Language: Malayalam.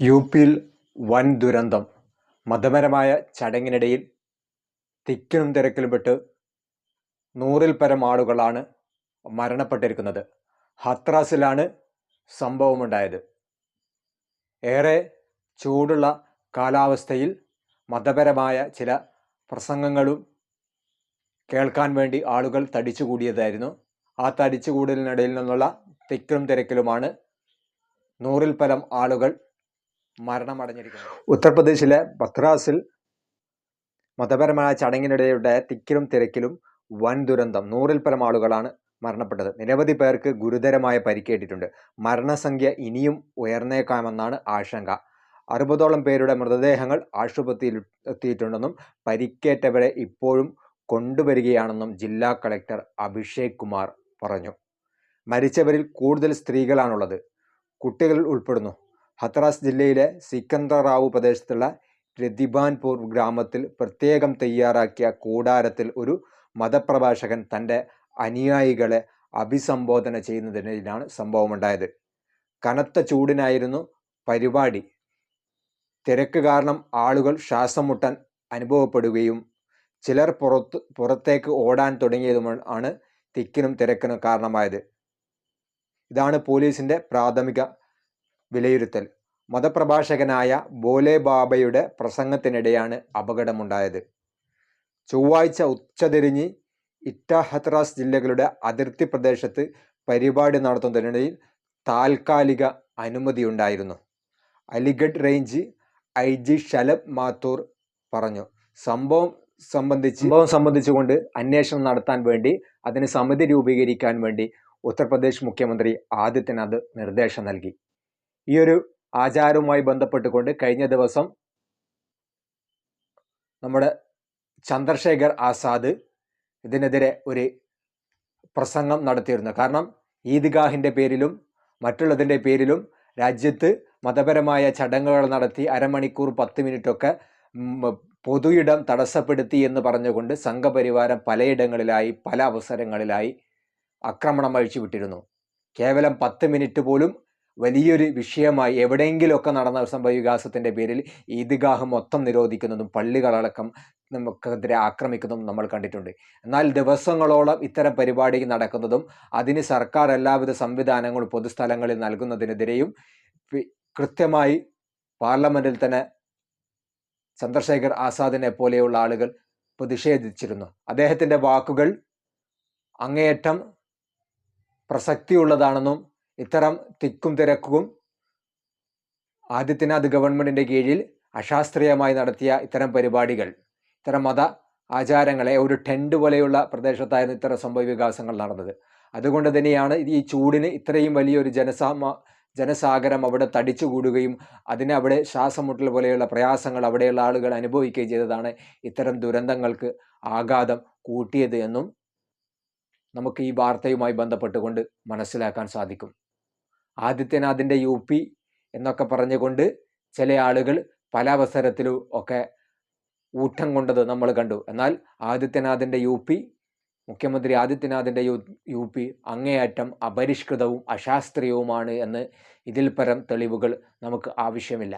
യു പിയിൽ വൻ ദുരന്തം. മതപരമായ ചടങ്ങിനിടയിൽ തിക്കിനും തിരക്കിലും പെട്ട് നൂറിൽ പരം ആളുകളാണ് മരണപ്പെട്ടിരിക്കുന്നത്. ഹത്രാസിലാണ് സംഭവമുണ്ടായത്. ഏറെ ചൂടുള്ള കാലാവസ്ഥയിൽ മതപരമായ ചില പ്രസംഗങ്ങളും കേൾക്കാൻ വേണ്ടി ആളുകൾ തടിച്ചുകൂടിയതായിരുന്നു ആ തടിച്ചുകൂടലിനിടയിൽ നിന്നുള്ള തിക്കിലും തിരക്കിലുമാണ് നൂറിൽ പരം ആളുകൾ മരണമടഞ്ഞിരിക്കുന്നത് ഉത്തർപ്രദേശിലെ ബത്രാസിൽ മതപരമായ ചടങ്ങിനിടയുടെ തിക്കിലും തിരക്കിലും വൻ ദുരന്തം. നൂറിൽ പരം ആളുകളാണ് മരണപ്പെട്ടത്. നിരവധി പേർക്ക് ഗുരുതരമായ പരിക്കേറ്റിട്ടുണ്ട്. മരണസംഖ്യ ഇനിയും ഉയർന്നേക്കാമെന്നാണ് ആശങ്ക. അറുപതോളം പേരുടെ മൃതദേഹങ്ങൾ ആശുപത്രിയിൽ എത്തിയിട്ടുണ്ടെന്നും പരിക്കേറ്റവരെ ഇപ്പോഴും കൊണ്ടുവരികയാണെന്നും ജില്ലാ കളക്ടർ അഭിഷേക് കുമാർ പറഞ്ഞു. മരിച്ചവരിൽ കൂടുതൽ സ്ത്രീകളാണുള്ളത്. കുട്ടികൾ ഉൾപ്പെടുന്നു. ഹത്രാസ് ജില്ലയിലെ സിക്കന്ദറാവു പ്രദേശത്തുള്ള രതിബാൻപൂർ ഗ്രാമത്തിൽ പ്രത്യേകം തയ്യാറാക്കിയ കൂടാരത്തിൽ ഒരു മതപ്രഭാഷകൻ തന്റെ അനുയായികളെ അഭിസംബോധന ചെയ്യുന്നതിനിടയിലാണ് സംഭവമുണ്ടായത്. കനത്ത ചൂടിനായിരുന്നു പരിപാടി. തിരക്ക് കാരണം ആളുകൾ ശ്വാസം മുട്ടാൻ അനുഭവപ്പെടുകയും ചിലർ പുറത്ത് പുറത്തേക്ക് ഓടാൻ തുടങ്ങിയതുമാണ് തിക്കിനും തിരക്കിനും കാരണമായത്. ഇതാണ് പോലീസിന്റെ പ്രാഥമിക വിലയിരുത്തൽ. മതപ്രഭാഷകനായ ബോലെ ബാബയുടെ പ്രസംഗത്തിനിടെയാണ് അപകടമുണ്ടായത്. ചൊവ്വാഴ്ച ഉച്ചതിരിഞ്ഞ് ഇറ്റാഹത്രാസ് ജില്ലകളുടെ അതിർത്തി പ്രദേശത്ത് പരിപാടി നടത്തുന്നതിനിടയിൽ താൽക്കാലിക അനുമതിയുണ്ടായിരുന്നു. Aligarh range I G Shalabh Mathur പറഞ്ഞു. സംഭവം സംബന്ധിച്ച് സംഭവം സംബന്ധിച്ചുകൊണ്ട് അന്വേഷണം നടത്താൻ വേണ്ടി അതിന് സമിതി രൂപീകരിക്കാൻ വേണ്ടി ഉത്തർപ്രദേശ് മുഖ്യമന്ത്രി ആദിത്യനാഥ് നിർദ്ദേശം നൽകി. ഈ ഒരു ആചാരവുമായി ബന്ധപ്പെട്ടുകൊണ്ട് കഴിഞ്ഞ ദിവസം നമ്മുടെ ചന്ദ്രശേഖർ ആസാദ് ഇതിനെതിരെ ഒരു പ്രസംഗം നടത്തിയിരുന്നു. കാരണം ഈദ്ഗാഹിന്റെ പേരിലും മറ്റുള്ളതിന്റെ പേരിലും രാജ്യത്ത് മതപരമായ ചടങ്ങുകൾ നടത്തി അരമണിക്കൂർ പത്ത് മിനിറ്റൊക്കെ പൊതു ഇടം തടസ്സപ്പെടുത്തി എന്ന് പറഞ്ഞുകൊണ്ട് സംഘപരിവാരം പലയിടങ്ങളിലായി പല അവസരങ്ങളിലായി ആക്രമണം അഴിച്ചുവിട്ടിരുന്നു. കേവലം പത്ത് മിനിറ്റ് പോലും വലിയൊരു വിഷയമായി എവിടെയെങ്കിലുമൊക്കെ നടന്ന ഒരു സംഭവ വികാസത്തിന്റെ പേരിൽ ഈദ്ഗാഹ് മൊത്തം നിരോധിക്കുന്നതും പള്ളികളടക്കം നമുക്കെതിരെ ആക്രമിക്കുന്നതും നമ്മൾ കണ്ടിട്ടുണ്ട്. എന്നാൽ ദിവസങ്ങളോളം ഇത്തരം പരിപാടി നടക്കുന്നതും അതിന് സർക്കാർ എല്ലാവിധ സംവിധാനങ്ങളും പൊതുസ്ഥലങ്ങളിൽ നൽകുന്നതിനെതിരെയും കൃത്യമായി പാർലമെന്റിൽ തന്നെ ചന്ദ്രശേഖർ ആസാദിനെ പോലെയുള്ള ആളുകൾ പ്രതിഷേധിച്ചിരുന്നു. അദ്ദേഹത്തിന്റെ വാക്കുകൾ അങ്ങേയറ്റം പ്രസക്തിയുള്ളതാണെന്നും ഇത്തരം തിക്കും തിരക്കും ആദിത്യനാഥ് ഗവൺമെന്റിന്റെ കീഴിൽ അശാസ്ത്രീയമായി നടത്തിയ ഇത്തരം പരിപാടികൾ ഇത്തരം മത ആചാരങ്ങളെ ഒരു ടെന്റ് പോലെയുള്ള പ്രദേശത്തായിരുന്നു ഇത്തരം സംഭവ വികാസങ്ങൾ നടന്നത്. അതുകൊണ്ട് തന്നെയാണ് ഈ ചൂടിന് ഇത്രയും വലിയൊരു ജനസാമ ജനസാഗരം അവിടെ തടിച്ചുകൂടുകയും അതിനെ അവിടെ ശ്വാസമുട്ടൽ പോലെയുള്ള പ്രയാസങ്ങൾ അവിടെയുള്ള ആളുകൾ അനുഭവിക്കുകയും ചെയ്തതാണ് ഇത്തരം ദുരന്തങ്ങൾക്ക് ആഘാതം കൂട്ടിയത് എന്നും നമുക്ക് ഈ വാർത്തയുമായി ബന്ധപ്പെട്ടുകൊണ്ട് മനസ്സിലാക്കാൻ സാധിക്കും. ആദിത്യനാഥിന്റെ യു പി എന്നൊക്കെ പറഞ്ഞുകൊണ്ട് ചില ആളുകൾ പല അവസരത്തിലും ഒക്കെ ഊട്ടം കൊണ്ടത് നമ്മൾ കണ്ടു. എന്നാൽ ആദിത്യനാഥിന്റെ യു പി മുഖ്യമന്ത്രി ആദിത്യനാഥിന്റെ യു യു പി അങ്ങേയറ്റം അപരിഷ്കൃതവും അശാസ്ത്രീയവുമാണ് എന്ന് ഇതിൽ പരം തെളിവുകൾ നമുക്ക് ആവശ്യമില്ല.